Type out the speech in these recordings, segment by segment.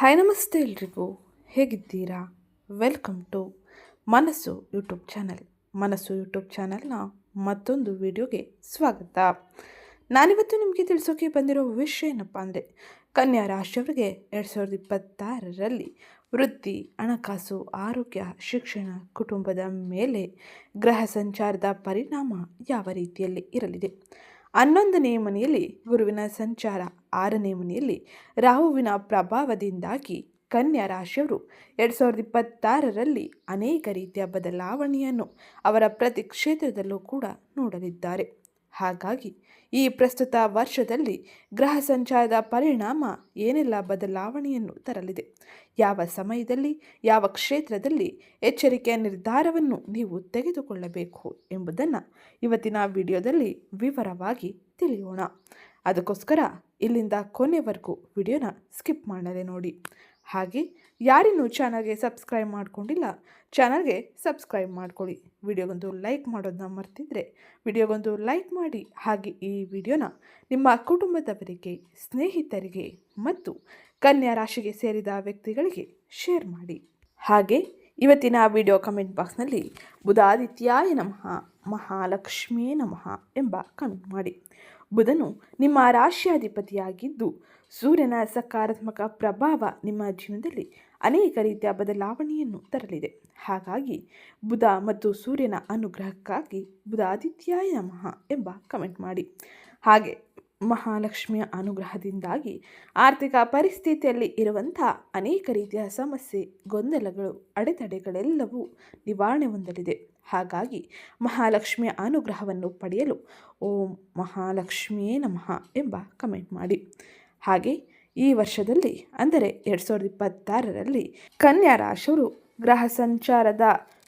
Hi ನಮಸ್ತೆ ಎಲ್ರಿಗೂ. ಹೇಗಿದ್ದೀರಾ? Welcome to Manassu YouTube channel. Manassu YouTube ಚಾನಲ್ನ ಮತ್ತೊಂದು ವಿಡಿಯೋಗೆ ಸ್ವಾಗತ. ನಾನಿವತ್ತು ನಿಮಗೆ ತಿಳಿಸೋಕೆ ಬಂದಿರೋ ವಿಷಯ ಏನಪ್ಪ ಅಂದರೆ, ಕನ್ಯಾ ರಾಶಿಯವರಿಗೆ ಎರಡು ಸಾವಿರದ ಇಪ್ಪತ್ತಾರರಲ್ಲಿ ವೃತ್ತಿ, ಹಣಕಾಸು, ಆರೋಗ್ಯ, ಶಿಕ್ಷಣ, ಕುಟುಂಬದ ಮೇಲೆ ಗ್ರಹ ಸಂಚಾರದ ಪರಿಣಾಮ ಯಾವ ರೀತಿಯಲ್ಲಿ ಇರಲಿದೆ? ಹನ್ನೊಂದನೇ ಮನೆಯಲ್ಲಿ ಗುರುವಿನ ಸಂಚಾರ ಆರನೇ ಮನೆಯಲ್ಲಿ ರಾಹುವಿನ ಪ್ರಭಾವದಿಂದಾಗಿ ಕನ್ಯಾ ರಾಶಿಯವರು ಎರಡು ಸಾವಿರದ ಇಪ್ಪತ್ತಾರರಲ್ಲಿ ಅನೇಕ ರೀತಿಯ ಬದಲಾವಣೆಯನ್ನು ಅವರ ಪ್ರತಿ ಕ್ಷೇತ್ರದಲ್ಲೂ ಕೂಡ ನೋಡಲಿದ್ದಾರೆ. ಹಾಗಾಗಿ ಈ ಪ್ರಸ್ತುತ ವರ್ಷದಲ್ಲಿ ಗ್ರಹ ಸಂಚಾರದ ಪರಿಣಾಮ ಏನೆಲ್ಲ ಬದಲಾವಣೆಯನ್ನು ತರಲಿದೆ? ಯಾವ ಸಮಯದಲ್ಲಿ, ಯಾವ ಕ್ಷೇತ್ರದಲ್ಲಿ ಎಚ್ಚರಿಕೆಯ ನಿರ್ಧಾರವನ್ನು ನೀವು ತೆಗೆದುಕೊಳ್ಳಬೇಕು ಎಂಬುದನ್ನು ಇವತ್ತಿನ ವಿಡಿಯೋದಲ್ಲಿ ವಿವರವಾಗಿ ತಿಳಿಯೋಣ. ಅದಕ್ಕೋಸ್ಕರ ಇಲ್ಲಿಂದ ಕೊನೆವರೆಗೂ ವಿಡಿಯೋನ ಸ್ಕಿಪ್ ಮಾಡದೆ ನೋಡಿ. ಹಾಗೆ ಯಾರಿನ್ನೂ ಚಾನಲ್ಗೆ ಸಬ್ಸ್ಕ್ರೈಬ್ ಮಾಡ್ಕೊಂಡಿಲ್ಲ, ಚಾನಲ್ಗೆ ಸಬ್ಸ್ಕ್ರೈಬ್ ಮಾಡ್ಕೊಳ್ಳಿ. ವಿಡಿಯೋಗೊಂದು ಲೈಕ್ ಮಾಡೋದನ್ನ ಮರ್ತಿದ್ರೆ ವಿಡಿಯೋಗೊಂದು ಲೈಕ್ ಮಾಡಿ. ಹಾಗೆ ಈ ವಿಡಿಯೋನ ನಿಮ್ಮ ಕುಟುಂಬದವರಿಗೆ, ಸ್ನೇಹಿತರಿಗೆ ಮತ್ತು ಕನ್ಯಾ ರಾಶಿಗೆ ಸೇರಿದ ವ್ಯಕ್ತಿಗಳಿಗೆ ಶೇರ್ ಮಾಡಿ. ಹಾಗೆ ಇವತ್ತಿನ ವಿಡಿಯೋ ಕಮೆಂಟ್ ಬಾಕ್ಸ್ನಲ್ಲಿ ಬುಧಾದಿತ್ಯಾಯ ನಮಃ, ಮಹಾಲಕ್ಷ್ಮೇ ನಮಃ ಎಂಬ ಕಮೆಂಟ್ ಮಾಡಿ. ಬುಧನು ನಿಮ್ಮ ರಾಶ್ಯಾಧಿಪತಿಯಾಗಿದ್ದು ಸೂರ್ಯನ ಸಕಾರಾತ್ಮಕ ಪ್ರಭಾವ ನಿಮ್ಮ ಜೀವನದಲ್ಲಿ ಅನೇಕ ರೀತಿಯ ಬದಲಾವಣೆಯನ್ನು ತರಲಿದೆ. ಹಾಗಾಗಿ ಬುಧ ಮತ್ತು ಸೂರ್ಯನ ಅನುಗ್ರಹಕ್ಕಾಗಿ ಬುಧಾದಿತ್ಯಾಯ ನಮಃ ಎಂಬ ಕಮೆಂಟ್ ಮಾಡಿ. ಹಾಗೆ ಮಹಾಲಕ್ಷ್ಮಿಯ ಅನುಗ್ರಹದಿಂದಾಗಿ ಆರ್ಥಿಕ ಪರಿಸ್ಥಿತಿಯಲ್ಲಿ ಇರುವಂಥ ಅನೇಕ ರೀತಿಯ ಸಮಸ್ಯೆ, ಗೊಂದಲಗಳು, ಅಡೆತಡೆಗಳೆಲ್ಲವೂ ನಿವಾರಣೆ ಹೊಂದಲಿದೆ. ಹಾಗಾಗಿ ಮಹಾಲಕ್ಷ್ಮಿಯ ಅನುಗ್ರಹವನ್ನು ಪಡೆಯಲು ಓಂ ಮಹಾಲಕ್ಷ್ಮಿಯೇ ನಮಃ ಎಂಬ ಕಮೆಂಟ್ ಮಾಡಿ. ಹಾಗೆ ಈ ವರ್ಷದಲ್ಲಿ, ಅಂದರೆ ಎರಡು ಸಾವಿರದ ಇಪ್ಪತ್ತಾರರಲ್ಲಿ ಕನ್ಯಾ ರಾಶಿಯವರು ಗ್ರಹ ಸಂಚಾರದ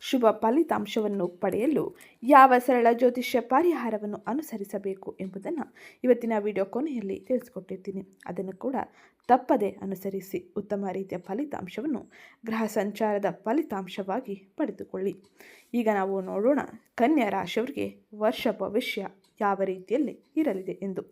ಶುಭ ಫಲಿತಾಂಶವನ್ನು ಪಡೆಯಲು ಯಾವ ಸರಳ ಜ್ಯೋತಿಷ್ಯ ಪರಿಹಾರವನ್ನು ಅನುಸರಿಸಬೇಕು ಎಂಬುದನ್ನು ಇವತ್ತಿನ ವಿಡಿಯೋ ಕೊನೆಯಲ್ಲಿ ತಿಳಿಸ್ಕೊಟ್ಟಿರ್ತೀನಿ. ಅದನ್ನು ಕೂಡ ತಪ್ಪದೆ ಅನುಸರಿಸಿ ಉತ್ತಮ ರೀತಿಯ ಫಲಿತಾಂಶವನ್ನು ಗ್ರಹ ಸಂಚಾರದ ಫಲಿತಾಂಶವಾಗಿ ಪಡೆದುಕೊಳ್ಳಿ. ಈಗ ನಾವು ನೋಡೋಣ ಕನ್ಯಾ ರಾಶಿಯವರಿಗೆ ವರ್ಷ ಭವಿಷ್ಯ ಯಾವ ರೀತಿಯಲ್ಲಿ ಇರಲಿದೆ ಎಂದು.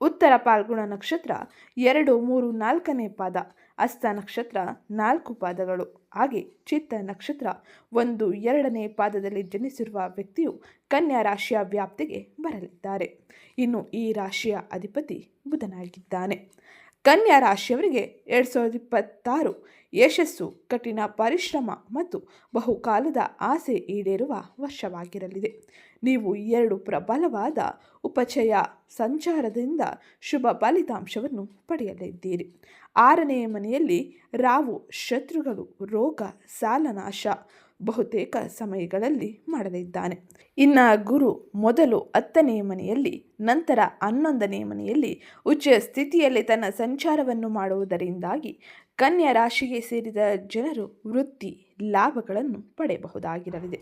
ಉತ್ತರ ಪಾಲ್ಗುಣ ನಕ್ಷತ್ರ ಎರಡು, ಮೂರು, ನಾಲ್ಕನೇ ಪಾದ, ಅಸ್ತ ನಕ್ಷತ್ರ ನಾಲ್ಕು ಪಾದಗಳು. ಹಾಗೆ ಚಿತ್ತ ನಕ್ಷತ್ರ ಒಂದು, ಎರಡನೇ ಪಾದದಲ್ಲಿ ಜನಿಸಿರುವ ವ್ಯಕ್ತಿಯು ಕನ್ಯಾ ರಾಶಿಯ ವ್ಯಾಪ್ತಿಗೆ ಬರಲಿದ್ದಾರೆ. ಇನ್ನು ಈ ರಾಶಿಯ ಅಧಿಪತಿ ಬುಧನಾಗಿದ್ದಾನೆ. ಕನ್ಯಾ ರಾಶಿಯವರಿಗೆ ಎರಡು ಸಾವಿರದ ಇಪ್ಪತ್ತಾರು ಯಶಸ್ಸು, ಕಠಿಣ ಪರಿಶ್ರಮ ಮತ್ತು ಬಹುಕಾಲದ ಆಸೆ ಈಡೇರುವ ವರ್ಷವಾಗಿರಲಿದೆ. ನೀವು ಎರಡು ಪ್ರಬಲವಾದ ಉಪಚಯ ಸಂಚಾರದಿಂದ ಶುಭ ಫಲಿತಾಂಶವನ್ನು ಪಡೆಯಲಿದ್ದೀರಿ. ಆರನೆಯ ಮನೆಯಲ್ಲಿ ರಾವು ಶತ್ರುಗಳು, ರೋಗ, ಸಾಲನಾಶ ಬಹುತೇಕ ಸಮಯಗಳಲ್ಲಿ ಮಾಡಲಿದ್ದಾನೆ. ಇನ್ನ ಗುರು ಮೊದಲು ಹತ್ತನೇ ಮನೆಯಲ್ಲಿ, ನಂತರ ಹನ್ನೊಂದನೇ ಮನೆಯಲ್ಲಿ ಉಚ್ಚ ಸ್ಥಿತಿಯಲ್ಲಿ ತನ್ನ ಸಂಚಾರವನ್ನು ಮಾಡುವುದರಿಂದಾಗಿ ಕನ್ಯಾ ರಾಶಿಗೆ ಸೇರಿದ ಜನರು ವೃತ್ತಿ ಲಾಭಗಳನ್ನು ಪಡೆಯಬಹುದಾಗಿರಲಿದೆ.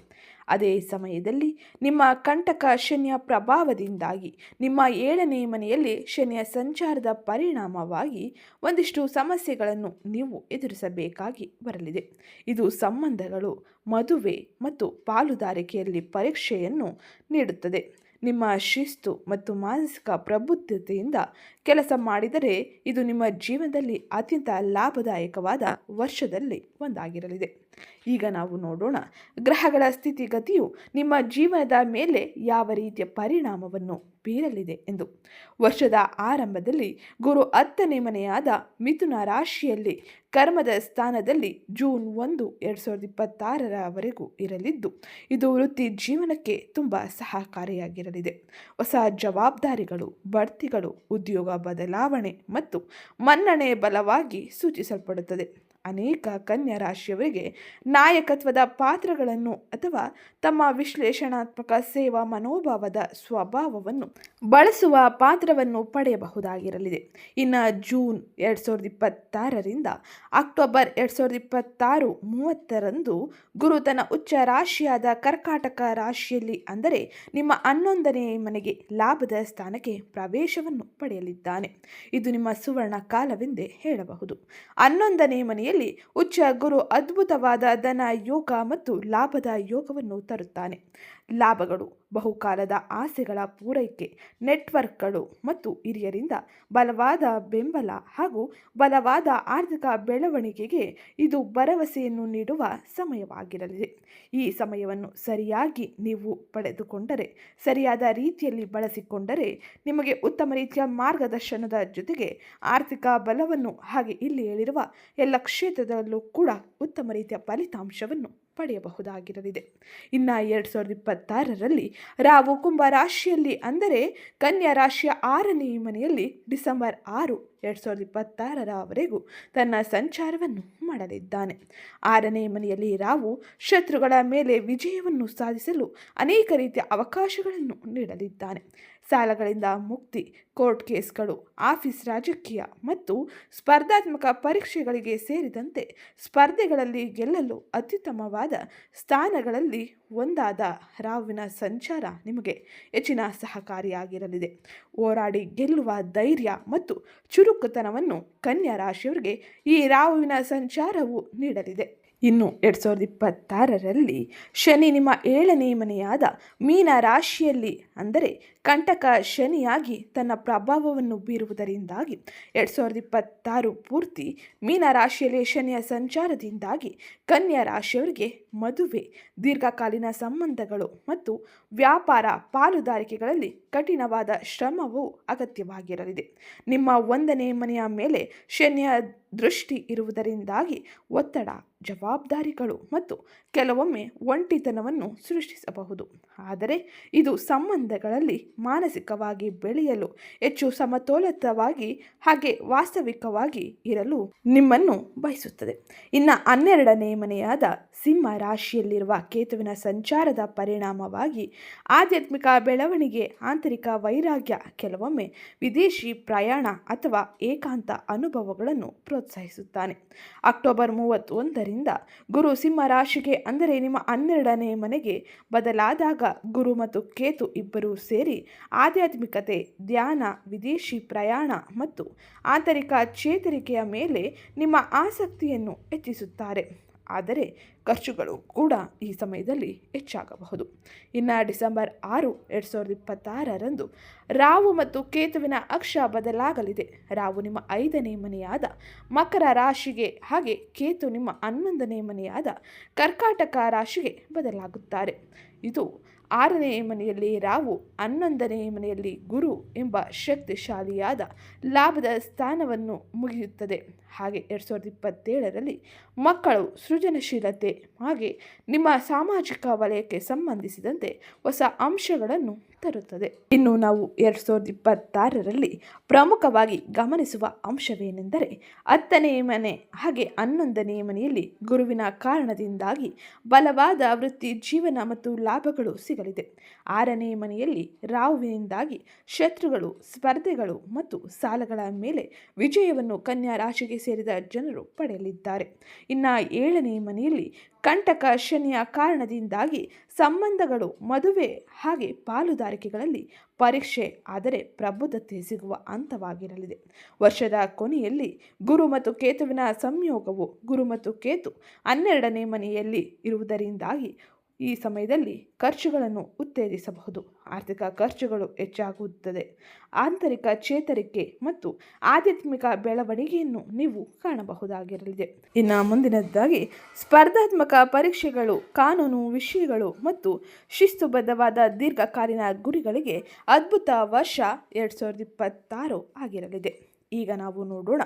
ಅದೇ ಸಮಯದಲ್ಲಿ ನಿಮ್ಮ ಕಂಟಕ ಶನಿಯ ಪ್ರಭಾವದಿಂದಾಗಿ, ನಿಮ್ಮ ಏಳನೇ ಮನೆಯಲ್ಲಿ ಶನಿಯ ಸಂಚಾರದ ಪರಿಣಾಮವಾಗಿ ಒಂದಿಷ್ಟು ಸಮಸ್ಯೆಗಳನ್ನು ನೀವು ಎದುರಿಸಬೇಕಾಗಿ ಬರಲಿದೆ. ಇದು ಸಂಬಂಧಗಳು, ಮದುವೆ ಮತ್ತು ಪಾಲುದಾರಿಕೆಯಲ್ಲಿ ಪರೀಕ್ಷೆಯನ್ನು ನೀಡುತ್ತದೆ. ನಿಮ್ಮ ಶಿಸ್ತು ಮತ್ತು ಮಾನಸಿಕ ಪ್ರಬುದ್ಧತೆಯಿಂದ ಕೆಲಸ ಮಾಡಿದರೆ ಇದು ನಿಮ್ಮ ಜೀವನದಲ್ಲಿ ಅತ್ಯಂತ ಲಾಭದಾಯಕವಾದ ವರ್ಷದಲ್ಲಿ ಒಂದಾಗಿರಲಿದೆ. ಈಗ ನಾವು ನೋಡೋಣ ಗ್ರಹಗಳ ಸ್ಥಿತಿಗತಿಯು ನಿಮ್ಮ ಜೀವನದ ಮೇಲೆ ಯಾವ ರೀತಿಯ ಪರಿಣಾಮವನ್ನು ಬೀರಲಿದೆ ಎಂದು. ವರ್ಷದ ಆರಂಭದಲ್ಲಿ ಗುರು ಹತ್ತನೇ ಮನೆಯಾದ ಮಿಥುನ ರಾಶಿಯಲ್ಲಿ ಕರ್ಮದ ಸ್ಥಾನದಲ್ಲಿ ಜೂನ್ ಒಂದು, ಎರಡು ಸಾವಿರದ ಇಪ್ಪತ್ತಾರರವರೆಗೂ ಇರಲಿದ್ದು, ಇದು ವೃತ್ತಿ ಜೀವನಕ್ಕೆ ತುಂಬ ಸಹಕಾರಿಯಾಗಿರಲಿದೆ. ಹೊಸ ಜವಾಬ್ದಾರಿಗಳು, ಬಡ್ತಿಗಳು, ಉದ್ಯೋಗ ಬದಲಾವಣೆ ಮತ್ತು ಮನ್ನಣೆ ಬಲವಾಗಿ ಸೂಚಿಸಲ್ಪಡುತ್ತದೆ. ಅನೇಕ ಕನ್ಯಾ ರಾಶಿಯವರಿಗೆ ನಾಯಕತ್ವದ ಪಾತ್ರಗಳನ್ನು ಅಥವಾ ತಮ್ಮ ವಿಶ್ಲೇಷಣಾತ್ಮಕ ಸೇವಾ ಮನೋಭಾವದ ಸ್ವಭಾವವನ್ನು ಬಳಸುವ ಪಾತ್ರವನ್ನು ಪಡೆಯಬಹುದಾಗಿರಲಿದೆ. ಇನ್ನು ಜೂನ್ ಎರಡು ಸಾವಿರದ ಇಪ್ಪತ್ತಾರರಿಂದ ಅಕ್ಟೋಬರ್ ಎರಡು ಸಾವಿರದ ಇಪ್ಪತ್ತಾರು ಮೂವತ್ತರಂದು ಗುರು ತನ್ನ ಉಚ್ಚ ರಾಶಿಯಾದ ಕರ್ಕಾಟಕ ರಾಶಿಯಲ್ಲಿ ಅಂದರೆ ನಿಮ್ಮ ಹನ್ನೊಂದನೇ ಮನೆಗೆ ಲಾಭದ ಸ್ಥಾನಕ್ಕೆ ಪ್ರವೇಶವನ್ನು ಪಡೆಯಲಿದ್ದಾನೆ. ಇದು ನಿಮ್ಮ ಸುವರ್ಣ ಕಾಲವೆಂದೇ ಹೇಳಬಹುದು. ಹನ್ನೊಂದನೇ ಮನೆಯಲ್ಲಿ ಉಚ್ಚ ಗುರು ಅದ್ಭುತವಾದ ಧನ ಯೋಗ ಮತ್ತು ಲಾಭದ ಯೋಗವನ್ನು ತರುತ್ತಾನೆ. ಲಾಭಗಳು, ಬಹುಕಾಲದ ಆಸೆಗಳ ಪೂರೈಕೆ, ನೆಟ್ವರ್ಕ್ಗಳು ಮತ್ತು ಹಿರಿಯರಿಂದ ಬಲವಾದ ಬೆಂಬಲ ಹಾಗೂ ಬಲವಾದ ಆರ್ಥಿಕ ಬೆಳವಣಿಗೆಗೆ ಇದು ಭರವಸೆಯನ್ನು ನೀಡುವ ಸಮಯವಾಗಿರಲಿದೆ. ಈ ಸಮಯವನ್ನು ಸರಿಯಾಗಿ ನೀವು ಪಡೆದುಕೊಂಡರೆ, ಸರಿಯಾದ ರೀತಿಯಲ್ಲಿ ಬಳಸಿಕೊಂಡರೆ ನಿಮಗೆ ಉತ್ತಮ ರೀತಿಯ ಮಾರ್ಗದರ್ಶನದ ಜೊತೆಗೆ ಆರ್ಥಿಕ ಬಲವನ್ನು ಹಾಗೆ ಇಲ್ಲಿ ಹೇಳಿರುವ ಎಲ್ಲ ಕ್ಷೇತ್ರದಲ್ಲೂ ಕೂಡ ಉತ್ತಮ ರೀತಿಯ ಫಲಿತಾಂಶವನ್ನು ಪಡೆಯಬಹುದಾಗಿರಲಿದೆ. ಇನ್ನು ಎರಡು ಸಾವಿರದ ಇಪ್ಪತ್ತಾರರಲ್ಲಿ ರಾವು ಕುಂಭ ರಾಶಿಯಲ್ಲಿ ಅಂದರೆ ಕನ್ಯಾ ರಾಶಿಯ ಆರನೇ ಮನೆಯಲ್ಲಿ ಡಿಸೆಂಬರ್ ಆರು ಎರಡು ಸಾವಿರದ ಇಪ್ಪತ್ತಾರರವರೆಗೂ ತನ್ನ ಸಂಚಾರವನ್ನು ಮಾಡಲಿದ್ದಾನೆ. ಆರನೇ ಮನೆಯಲ್ಲಿ ರಾವು ಶತ್ರುಗಳ ಮೇಲೆ ವಿಜಯವನ್ನು ಸಾಧಿಸಲು ಅನೇಕ ರೀತಿಯ ಅವಕಾಶಗಳನ್ನು ನೀಡಲಿದ್ದಾನೆ. ಸಾಲಗಳಿಂದ ಮುಕ್ತಿ, ಕೋರ್ಟ್ ಕೇಸ್ಗಳು, ಆಫೀಸ್ ರಾಜಕೀಯ ಮತ್ತು ಸ್ಪರ್ಧಾತ್ಮಕ ಪರೀಕ್ಷೆಗಳಿಗೆ ಸೇರಿದಂತೆ ಸ್ಪರ್ಧೆಗಳಲ್ಲಿ ಗೆಲ್ಲಲು ಅತ್ಯುತ್ತಮವಾದ ಸ್ಥಾನಗಳಲ್ಲಿ ಒಂದಾದ ರಾವಿನ ಸಂಚಾರ ನಿಮಗೆ ಹೆಚ್ಚಿನ ಸಹಕಾರಿಯಾಗಿರಲಿದೆ. ಹೋರಾಡಿ ಗೆಲ್ಲುವ ಧೈರ್ಯ ಮತ್ತು ಚುರುಕುತನವನ್ನು ಕನ್ಯಾ ರಾಶಿಯವರಿಗೆ ಈ ರಾವಿನ ಸಂಚಾರವು ನೀಡಲಿದೆ. ಇನ್ನು ಎರಡು ಸಾವಿರದ ಇಪ್ಪತ್ತಾರರಲ್ಲಿ ಶನಿ ನಿಮ್ಮ ಏಳನೇ ಮನೆಯಾದ ಮೀನ ರಾಶಿಯಲ್ಲಿ, ಅಂದರೆ ಕಂಟಕ ಶನಿಯಾಗಿ ತನ್ನ ಪ್ರಭಾವವನ್ನು ಬೀರುವುದರಿಂದಾಗಿ ಎರಡು ಸಾವಿರದ ಇಪ್ಪತ್ತಾರು ಪೂರ್ತಿ ಮೀನ ರಾಶಿಯಲ್ಲಿ ಶನಿಯ ಸಂಚಾರದಿಂದಾಗಿ ಕನ್ಯಾ ರಾಶಿಯವರಿಗೆ ಮದುವೆ, ದೀರ್ಘಕಾಲೀನ ಸಂಬಂಧಗಳು ಮತ್ತು ವ್ಯಾಪಾರ ಪಾಲುದಾರಿಕೆಗಳಲ್ಲಿ ಕಠಿಣವಾದ ಶ್ರಮವು ಅಗತ್ಯವಾಗಿರಲಿದೆ. ನಿಮ್ಮ ಒಂದನೇ ಮನೆಯ ಮೇಲೆ ಶನಿಯ ದೃಷ್ಟಿ ಇರುವುದರಿಂದಾಗಿ ಒತ್ತಡ, ಜವಾಬ್ದಾರಿಗಳು ಮತ್ತು ಕೆಲವೊಮ್ಮೆ ಒಂಟಿತನವನ್ನು ಸೃಷ್ಟಿಸಬಹುದು. ಆದರೆ ಇದು ಸಂಬಂಧಗಳಲ್ಲಿ ಮಾನಸಿಕವಾಗಿ ಬೆಳೆಯಲು ಹೆಚ್ಚು ಸಮತೋಲಿತವಾಗಿ ಹಾಗೆ ವಾಸ್ತವಿಕವಾಗಿ ಇರಲು ನಿಮ್ಮನ್ನು ಬಯಸುತ್ತದೆ. ಇನ್ನು ಹನ್ನೆರಡನೇ ಮನೆಯಾದ ಸಿಂಹ ರಾಶಿಯಲ್ಲಿರುವ ಕೇತುವಿನ ಸಂಚಾರದ ಪರಿಣಾಮವಾಗಿ ಆಧ್ಯಾತ್ಮಿಕ ಬೆಳವಣಿಗೆ ಆಂತರಿಕ ವೈರಾಗ್ಯ, ಕೆಲವೊಮ್ಮೆ ವಿದೇಶಿ ಪ್ರಯಾಣ ಅಥವಾ ಏಕಾಂತ ಅನುಭವಗಳನ್ನು ಪ್ರೋತ್ಸಾಹಿಸುತ್ತಾನೆ. ಅಕ್ಟೋಬರ್ ಮೂವತ್ತೊಂದರಿಂದ ಗುರು ಸಿಂಹ ರಾಶಿಗೆ, ಅಂದರೆ ನಿಮ್ಮ ಹನ್ನೆರಡನೇ ಮನೆಗೆ ಬದಲಾದಾಗ ಗುರು ಮತ್ತು ಕೇತು ಇಬ್ಬರೂ ಸೇರಿ ಆಧ್ಯಾತ್ಮಿಕತೆ, ಧ್ಯಾನ, ವಿದೇಶಿ ಪ್ರಯಾಣ ಮತ್ತು ಆಂತರಿಕ ಚೇತರಿಕೆಯ ಮೇಲೆ ನಿಮ್ಮ ಆಸಕ್ತಿಯನ್ನು ಹೆಚ್ಚಿಸುತ್ತಾರೆ. ಆದರೆ ಖರ್ಚುಗಳು ಕೂಡ ಈ ಸಮಯದಲ್ಲಿ ಹೆಚ್ಚಾಗಬಹುದು. ಇನ್ನು ಡಿಸೆಂಬರ್ ಆರು, ಎರಡು ಸಾವಿರದ ಇಪ್ಪತ್ತಾರರಂದು ರಾವು ಮತ್ತು ಕೇತುವಿನ ಅಕ್ಷ ಬದಲಾಗಲಿದೆ. ರಾವು ನಿಮ್ಮ ಐದನೇ ಮನೆಯಾದ ಮಕರ ರಾಶಿಗೆ ಹಾಗೆ ಕೇತು ನಿಮ್ಮ ಹನ್ನೊಂದನೇ ಮನೆಯಾದ ಕರ್ಕಾಟಕ ರಾಶಿಗೆ ಬದಲಾಗುತ್ತಾರೆ. ಇದು ಆರನೇ ಮನೆಯಲ್ಲಿ ರಾವು ಹನ್ನೊಂದನೇ ಮನೆಯಲ್ಲಿ ಗುರು ಎಂಬ ಶಕ್ತಿಶಾಲಿಯಾದ ಲಾಭದ ಸ್ಥಾನವನ್ನು ಮುಗಿಯುತ್ತದೆ. ಹಾಗೆ ಎರಡು ಸಾವಿರದ ಇಪ್ಪತ್ತೇಳರಲ್ಲಿ ಮಕ್ಕಳು ಸೃಜನಶೀಲತೆ, ಹಾಗೆ ನಿಮ್ಮ ಸಾಮಾಜಿಕ ವಲಯಕ್ಕೆ ಸಂಬಂಧಿಸಿದಂತೆ ಹೊಸ ಅಂಶಗಳನ್ನು ತರುತ್ತದೆ. ಇನ್ನು ನಾವು ಎರಡು ಸಾವಿರದ ಇಪ್ಪತ್ತಾರರಲ್ಲಿ ಪ್ರಮುಖವಾಗಿ ಗಮನಿಸುವ ಅಂಶವೇನೆಂದರೆ, ಹತ್ತನೇ ಮನೆ ಹಾಗೆ ಹನ್ನೊಂದನೇ ಮನೆಯಲ್ಲಿ ಗುರುವಿನ ಕಾರಣದಿಂದಾಗಿ ಬಲವಾದ ವೃತ್ತಿ ಜೀವನ ಮತ್ತು ಲಾಭಗಳು ಸಿಗಲಿದೆ. ಆರನೇ ಮನೆಯಲ್ಲಿ ರಾಹುವಿನಿಂದಾಗಿ ಶತ್ರುಗಳು, ಸ್ಪರ್ಧೆಗಳು ಮತ್ತು ಸಾಲಗಳ ಮೇಲೆ ವಿಜಯವನ್ನು ಕನ್ಯಾ ರಾಶಿಗೆ ಸೇರಿದ ಜನರು ಪಡೆಯಲಿದ್ದಾರೆ. ಇನ್ನು ಏಳನೇ ಮನೆಯಲ್ಲಿ ಕಂಟಕ ಶನಿಯ ಕಾರಣದಿಂದಾಗಿ ಸಂಬಂಧಗಳು, ಮದುವೆ ಹಾಗೆ ಪಾಲುದಾರಿಕೆಗಳಲ್ಲಿ ಪರೀಕ್ಷೆ ಆದರೆ ಪ್ರಬುದ್ಧತೆ ಸಿಗುವ ಹಂತವಾಗಿರಲಿದೆ. ವರ್ಷದ ಕೊನೆಯಲ್ಲಿ ಗುರು ಮತ್ತು ಕೇತುವಿನ ಸಂಯೋಗವು ಗುರು ಮತ್ತು ಕೇತು ಹನ್ನೆರಡನೇ ಮನೆಯಲ್ಲಿ ಇರುವುದರಿಂದಾಗಿ ಈ ಸಮಯದಲ್ಲಿ ಖರ್ಚುಗಳನ್ನು ಉತ್ತೇಜಿಸಬಹುದು. ಆರ್ಥಿಕ ಖರ್ಚುಗಳು ಹೆಚ್ಚಾಗುತ್ತದೆ. ಆಂತರಿಕ ಚೇತರಿಕೆ ಮತ್ತು ಆಧ್ಯಾತ್ಮಿಕ ಬೆಳವಣಿಗೆಯನ್ನು ನೀವು ಕಾಣಬಹುದಾಗಿರಲಿದೆ. ಇನ್ನು ಮುಂದಿನದ್ದಾಗಿ ಸ್ಪರ್ಧಾತ್ಮಕ ಪರೀಕ್ಷೆಗಳು, ಕಾನೂನು ವಿಷಯಗಳು ಮತ್ತು ಶಿಸ್ತುಬದ್ಧವಾದ ದೀರ್ಘಕಾಲೀನ ಗುರಿಗಳಿಗೆ ಅದ್ಭುತ ವರ್ಷ ಎರಡು ಸಾವಿರದ ಇಪ್ಪತ್ತಾರು ಆಗಿರಲಿದೆ. ಈಗ ನಾವು ನೋಡೋಣ.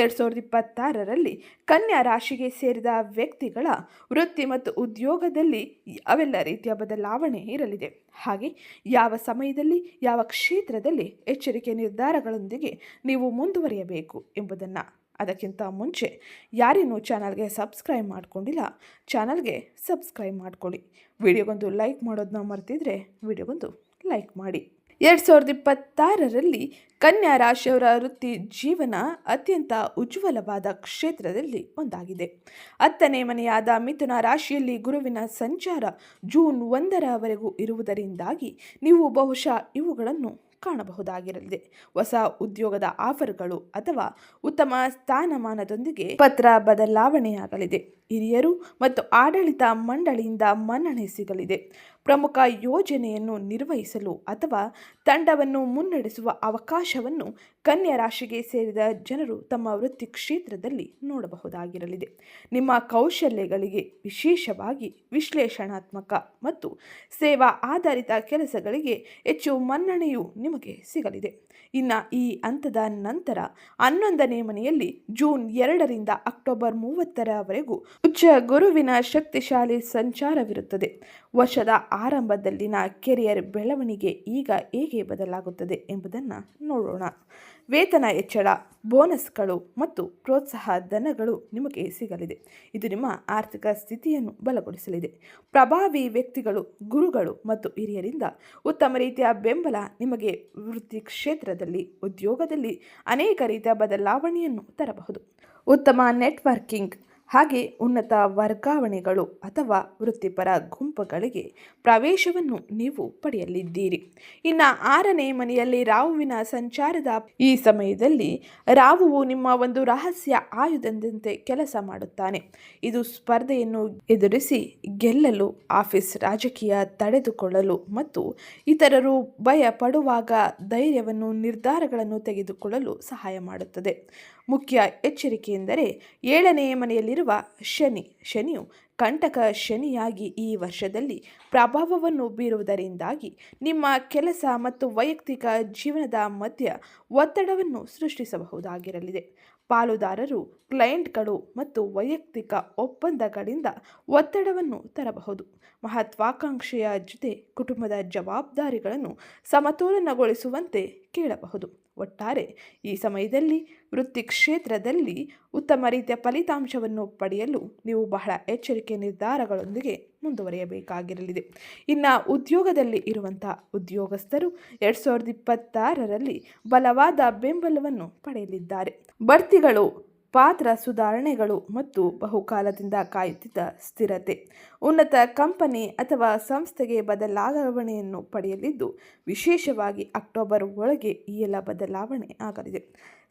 ಎರಡು ಸಾವಿರದ ಇಪ್ಪತ್ತಾರರಲ್ಲಿ ಕನ್ಯಾ ರಾಶಿಗೆ ಸೇರಿದ ವ್ಯಕ್ತಿಗಳ ವೃತ್ತಿ ಮತ್ತು ಉದ್ಯೋಗದಲ್ಲಿ ಅವೆಲ್ಲ ರೀತಿಯ ಬದಲಾವಣೆ ಇರಲಿದೆ. ಹಾಗೆ ಯಾವ ಸಮಯದಲ್ಲಿ, ಯಾವ ಕ್ಷೇತ್ರದಲ್ಲಿ ಎಚ್ಚರಿಕೆ ನಿರ್ಧಾರಗಳೊಂದಿಗೆ ನೀವು ಮುಂದುವರಿಯಬೇಕು ಎಂಬುದನ್ನು ಅದಕ್ಕಿಂತ ಮುಂಚೆ ಯಾರೇನೂ ಚಾನಲ್ಗೆ ಸಬ್ಸ್ಕ್ರೈಬ್ ಮಾಡಿಕೊಂಡಿಲ್ಲ, ಚಾನಲ್ಗೆ ಸಬ್ಸ್ಕ್ರೈಬ್ ಮಾಡ್ಕೊಳ್ಳಿ. ವಿಡಿಯೋಗೊಂದು ಲೈಕ್ ಮಾಡೋದನ್ನ ಮರ್ತಿದ್ರೆ ವಿಡಿಯೋಗೊಂದು ಲೈಕ್ ಮಾಡಿ. ಎರಡು ಸಾವಿರದ ಇಪ್ಪತ್ತಾರರಲ್ಲಿ ಕನ್ಯಾ ರಾಶಿಯವರ ವೃತ್ತಿ ಜೀವನ ಅತ್ಯಂತ ಉಜ್ವಲವಾದ ಕ್ಷೇತ್ರದಲ್ಲಿ ಒಂದಾಗಿದೆ. ಹತ್ತನೇ ಮನೆಯಾದ ಮಿಥುನ ರಾಶಿಯಲ್ಲಿ ಗುರುವಿನ ಸಂಚಾರ ಜೂನ್ ಒಂದರವರೆಗೂ ಇರುವುದರಿಂದಾಗಿ ನೀವು ಬಹುಶಃ ಇವುಗಳನ್ನು ಕಾಣಬಹುದಾಗಿರಲಿದೆ. ಹೊಸ ಉದ್ಯೋಗದ ಆಫರ್ಗಳು ಅಥವಾ ಉತ್ತಮ ಸ್ಥಾನಮಾನದೊಂದಿಗೆ ಪತ್ರ ಬದಲಾವಣೆಯಾಗಲಿದೆ. ಹಿರಿಯರು ಮತ್ತು ಆಡಳಿತ ಮಂಡಳಿಯಿಂದ ಮನ್ನಣೆ ಸಿಗಲಿದೆ. ಪ್ರಮುಖ ಯೋಜನೆಯನ್ನು ನಿರ್ವಹಿಸಲು ಅಥವಾ ತಂಡವನ್ನು ಮುನ್ನಡೆಸುವ ಅವಕಾಶವನ್ನು ಕನ್ಯಾ ರಾಶಿಗೆ ಸೇರಿದ ಜನರು ತಮ್ಮ ವೃತ್ತಿ ಕ್ಷೇತ್ರದಲ್ಲಿ ನೋಡಬಹುದಾಗಿರಲಿದೆ. ನಿಮ್ಮ ಕೌಶಲ್ಯಗಳಿಗೆ ವಿಶೇಷವಾಗಿ ವಿಶ್ಲೇಷಣಾತ್ಮಕ ಮತ್ತು ಸೇವಾ ಆಧಾರಿತ ಕೆಲಸಗಳಿಗೆ ಹೆಚ್ಚು ಮನ್ನಣೆಯು ನಿಮಗೆ ಸಿಗಲಿದೆ. ಇನ್ನು ಈ ಹಂತದ ನಂತರ ಹನ್ನೊಂದನೇ ಮನೆಯಲ್ಲಿ ಜೂನ್ ಎರಡರಿಂದ ಅಕ್ಟೋಬರ್ ಮೂವತ್ತರವರೆಗೂ ಉಚ್ಚ ಗುರುವಿನ ಶಕ್ತಿಶಾಲಿ ಸಂಚಾರವಿರುತ್ತದೆ. ವರ್ಷದ ಆರಂಭದಲ್ಲಿನ ಕೆರಿಯರ್ ಬೆಳವಣಿಗೆ ಈಗ ಹೇಗೆ ಬದಲಾಗುತ್ತದೆ ಎಂಬುದನ್ನು ನೋಡೋಣ. ವೇತನ ಹೆಚ್ಚಳ, ಬೋನಸ್ಗಳು ಮತ್ತು ಪ್ರೋತ್ಸಾಹ ಧನಗಳು ನಿಮಗೆ ಸಿಗಲಿದೆ. ಇದು ನಿಮ್ಮ ಆರ್ಥಿಕ ಸ್ಥಿತಿಯನ್ನು ಬಲಗೊಳಿಸಲಿದೆ. ಪ್ರಭಾವಿ ವ್ಯಕ್ತಿಗಳು, ಗುರುಗಳು ಮತ್ತು ಹಿರಿಯರಿಂದ ಉತ್ತಮ ರೀತಿಯ ಬೆಂಬಲ ನಿಮಗೆ ವೃತ್ತಿ ಕ್ಷೇತ್ರದಲ್ಲಿ, ಉದ್ಯೋಗದಲ್ಲಿ ಅನೇಕ ರೀತಿಯ ಬದಲಾವಣೆಯನ್ನು ತರಬಹುದು. ಉತ್ತಮ ನೆಟ್ವರ್ಕಿಂಗ್ ಹಾಗೆ ಉನ್ನತ ವರ್ಗಾವಣೆಗಳು ಅಥವಾ ವೃತ್ತಿಪರ ಗುಂಪುಗಳಿಗೆ ಪ್ರವೇಶವನ್ನು ನೀವು ಪಡೆಯಲಿದ್ದೀರಿ. ಇನ್ನು ಆರನೇ ಮನೆಯಲ್ಲಿ ರಾಹುವಿನ ಸಂಚಾರದ ಈ ಸಮಯದಲ್ಲಿ ರಾಹುವು ನಿಮ್ಮ ಒಂದು ರಹಸ್ಯ ಆಯುಧದಂತೆ ಕೆಲಸ ಮಾಡುತ್ತಾನೆ. ಇದು ಸ್ಪರ್ಧೆಯನ್ನು ಎದುರಿಸಿ ಗೆಲ್ಲಲು, ಆಫೀಸ್ ರಾಜಕೀಯ ತಡೆದುಕೊಳ್ಳಲು ಮತ್ತು ಇತರರು ಭಯ ಪಡುವಾಗ ಧೈರ್ಯವನ್ನು, ನಿರ್ಧಾರಗಳನ್ನು ತೆಗೆದುಕೊಳ್ಳಲು ಸಹಾಯ ಮಾಡುತ್ತದೆ. ಮುಖ್ಯ ಎಚ್ಚರಿಕೆ ಎಂದರೆ ಏಳನೆಯ ಮನೆಯಲ್ಲಿರುವ ಶನಿ. ಶನಿಯು ಕಂಟಕ ಶನಿಯಾಗಿ ಈ ವರ್ಷದಲ್ಲಿ ಪ್ರಭಾವವನ್ನು ಬೀರುವುದರಿಂದಾಗಿ ನಿಮ್ಮ ಕೆಲಸ ಮತ್ತು ವೈಯಕ್ತಿಕ ಜೀವನದ ಮಧ್ಯ ಒತ್ತಡವನ್ನು ಸೃಷ್ಟಿಸಬಹುದಾಗಿರಲಿದೆ. ಪಾಲುದಾರರು, ಕ್ಲೈಂಟ್ಗಳು ಮತ್ತು ವೈಯಕ್ತಿಕ ಒಪ್ಪಂದಗಳಿಂದ ಒತ್ತಡವನ್ನು ತರಬಹುದು. ಮಹತ್ವಾಕಾಂಕ್ಷೆಯ ಜೊತೆ ಕುಟುಂಬದ ಜವಾಬ್ದಾರಿಗಳನ್ನು ಸಮತೋಲನಗೊಳಿಸುವಂತೆ ಕೇಳಬಹುದು. ಒಟ್ಟಾರೆ, ಈ ಸಮಯದಲ್ಲಿ ವೃತ್ತಿ ಕ್ಷೇತ್ರದಲ್ಲಿ ಉತ್ತಮ ರೀತಿಯ ಫಲಿತಾಂಶವನ್ನು ಪಡೆಯಲು ನೀವು ಬಹಳ ಎಚ್ಚರಿಕೆ ನಿರ್ಧಾರಗಳೊಂದಿಗೆ ಮುಂದುವರಿಯಬೇಕಾಗಿರಲಿದೆ. ಇನ್ನು ಉದ್ಯೋಗದಲ್ಲಿ ಇರುವಂಥ ಉದ್ಯೋಗಸ್ಥರು ಎರಡು ಸಾವಿರದ ಇಪ್ಪತ್ತಾರರಲ್ಲಿ ಬಲವಾದ ಬೆಂಬಲವನ್ನು ಪಡೆಯಲಿದ್ದಾರೆ. ಬಡ್ತಿಗಳು ಪಾತ್ರ ಸುಧಾರಣೆಗಳು ಮತ್ತು ಬಹುಕಾಲದಿಂದ ಕಾಯುತ್ತಿದ್ದ ಸ್ಥಿರತೆ. ಉನ್ನತ ಕಂಪನಿ ಅಥವಾ ಸಂಸ್ಥೆಗೆ ಬದಲಾವಣೆಯನ್ನು ಪಡೆಯಲಿದ್ದು, ವಿಶೇಷವಾಗಿ ಅಕ್ಟೋಬರ್ ಒಳಗೆ ಈ ಎಲ್ಲ ಬದಲಾವಣೆ ಆಗಲಿದೆ.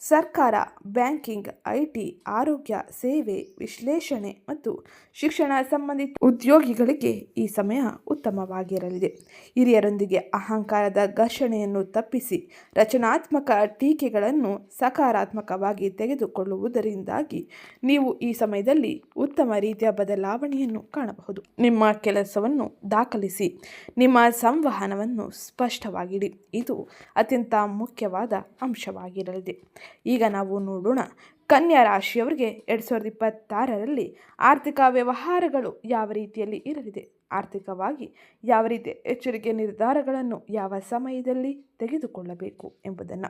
ಸರ್ಕಾರ, ಬ್ಯಾಂಕಿಂಗ್ ಐಟಿ ಆರೋಗ್ಯ, ಸೇವೆ, ವಿಶ್ಲೇಷಣೆ ಮತ್ತು ಶಿಕ್ಷಣ ಸಂಬಂಧಿತ ಉದ್ಯೋಗಿಗಳಿಗೆ ಈ ಸಮಯ ಉತ್ತಮವಾಗಿರಲಿದೆ. ಹಿರಿಯರೊಂದಿಗೆ ಅಹಂಕಾರದ ಘರ್ಷಣೆಯನ್ನು ತಪ್ಪಿಸಿ, ರಚನಾತ್ಮಕ ಟೀಕೆಗಳನ್ನು ಸಕಾರಾತ್ಮಕವಾಗಿ ತೆಗೆದುಕೊಳ್ಳುವುದರಿಂದಾಗಿ ನೀವು ಈ ಸಮಯದಲ್ಲಿ ಉತ್ತಮ ರೀತಿಯ ಬದಲಾವಣೆಯನ್ನು ಕಾಣಬಹುದು. ನಿಮ್ಮ ಕೆಲಸವನ್ನು ದಾಖಲಿಸಿ, ನಿಮ್ಮ ಸಂವಹನವನ್ನು ಸ್ಪಷ್ಟವಾಗಿಡಿ. ಇದು ಅತ್ಯಂತ ಮುಖ್ಯವಾದ ಅಂಶವಾಗಿರಲಿದೆ. ಈಗ ನಾವು ನೋಡೋಣ ಕನ್ಯಾ ರಾಶಿಯವರಿಗೆ ಎರಡು ಸಾವಿರದ ಇಪ್ಪತ್ತಾರರಲ್ಲಿ ಆರ್ಥಿಕ ವ್ಯವಹಾರಗಳು ಯಾವ ರೀತಿಯಲ್ಲಿ ಇರಲಿದೆ. ಆರ್ಥಿಕವಾಗಿ ಯಾವ ರೀತಿ ಎಚ್ಚರಿಕೆ ನಿರ್ಧಾರಗಳನ್ನು ಯಾವ ಸಮಯದಲ್ಲಿ ತೆಗೆದುಕೊಳ್ಳಬೇಕು ಎಂಬುದನ್ನು